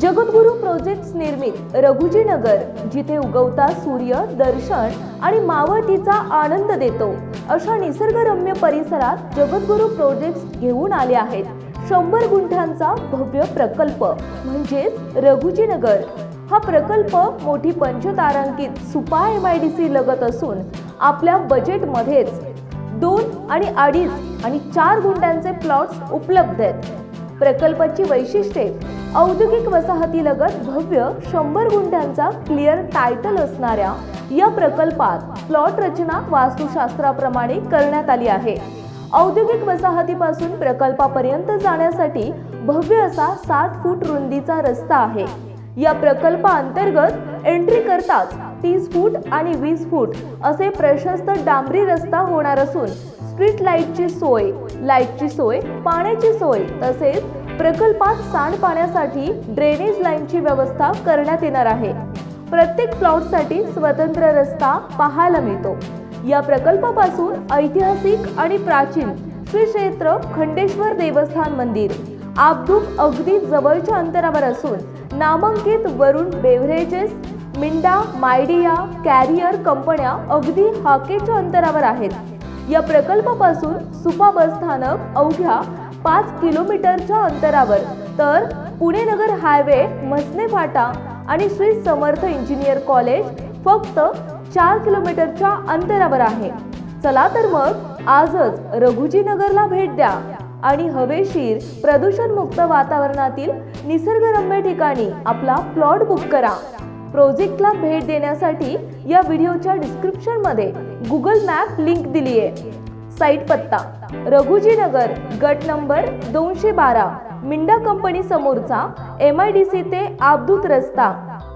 जगद्गुरू projects निर्मित रघुजी नगर जिथे उगवता सूर्य दर्शन आणि मावळतीचा आनंद देतो. अशा निसर्गरम्य परिसरात जगद्गुरू प्रोजेक्ट्स घेऊन आले आहेत. शंभर गुंठांचा भव्य प्रकल्प म्हणजेच रघुजी नगर हा प्रकल्प मोठी पंचतारांकित Supa M I D C लगत असून आपल्या बजेटमध्येच दोन आणि अडीच आणि चार गुंठ्यांचे प्लॉट्स उपलब्ध आहेत. प्रकल्पाची वैशिष्ट्ये औद्योगिक वसाहतीलगत भव्य शंभर गुंठ्यांचा क्लिअर टायटल असणाऱ्या या प्रकल्पात प्लॉट रचना वास्तुशास्त्राप्रमाणे करण्यात आली आहे. औद्योगिक वसाहतीपासून प्रकल्पापर्यंत जाण्यासाठी भव्य असा साठ फूट रुंदीचा रस्ता आहे. या प्रकल्पाअंतर्गत एंट्री करताच तीस फूट आणि वीस फूट असे प्रशस्त डांबरी रस्ता होणार असून स्ट्रीट लाईटची सोय लाईटची सोय पाण्याची सोय तसेच प्रकल्पात सांडपाण्यासाठी ड्रेनेज लाईनची व्यवस्था करण्यात येणार आहे. प्रत्येक प्लॉटसाठी स्वतंत्र रस्ता पाहायला मिळतो. या प्रकल्पापासून ऐतिहासिक आणि प्राचीन श्री क्षेत्र खंडेश्वर देवस्थान मंदिर आपदूक अगदी जवळच्या अंतरावर असून नामांकित Varun beverages Minda Midea Carrier कंपन्या अगदी हाकेच्या अंतरावर आहेत. या प्रकल्पापासून सुपा बस स्थानक अवघ्या पाच किलोमीटरच्या अंतरावर. तर पुणे नगर हायवे मसने फाटा आणि श्री समर्थ इंजिनियर कॉलेज फक्त चार किलोमीटरच्या अंतरावर आहे. चला तर मग आजच रघुजी नगरला भेट द्या आणि हवेशीर प्रदूषणमुक्त वातावरणातील निसर्गरम्य ठिकाणी आपला प्लॉट बुक करा. प्रोजेक्टला भेट देण्यासाठी या व्हिडिओच्या डिस्क्रिप्शनमध्ये गुगल मॅप लिंक दिली आहे साईट पत्ता. रघुजी नगर गट नंबर दोनशे बारा मिंडा कंपनी समोरचा एम आय डी सी ते आबदूत रस्ता.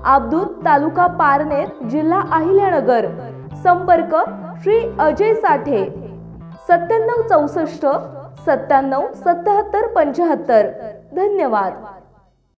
आबदूत तालुका पारनेर जिल्हा अहिल्यानगर. संपर्क श्री अजय साठे. सत्त्याण्णव चौसष्ट सत्त्याण्णव सत्याहत्तर पंच्याहत्तर. धन्यवाद.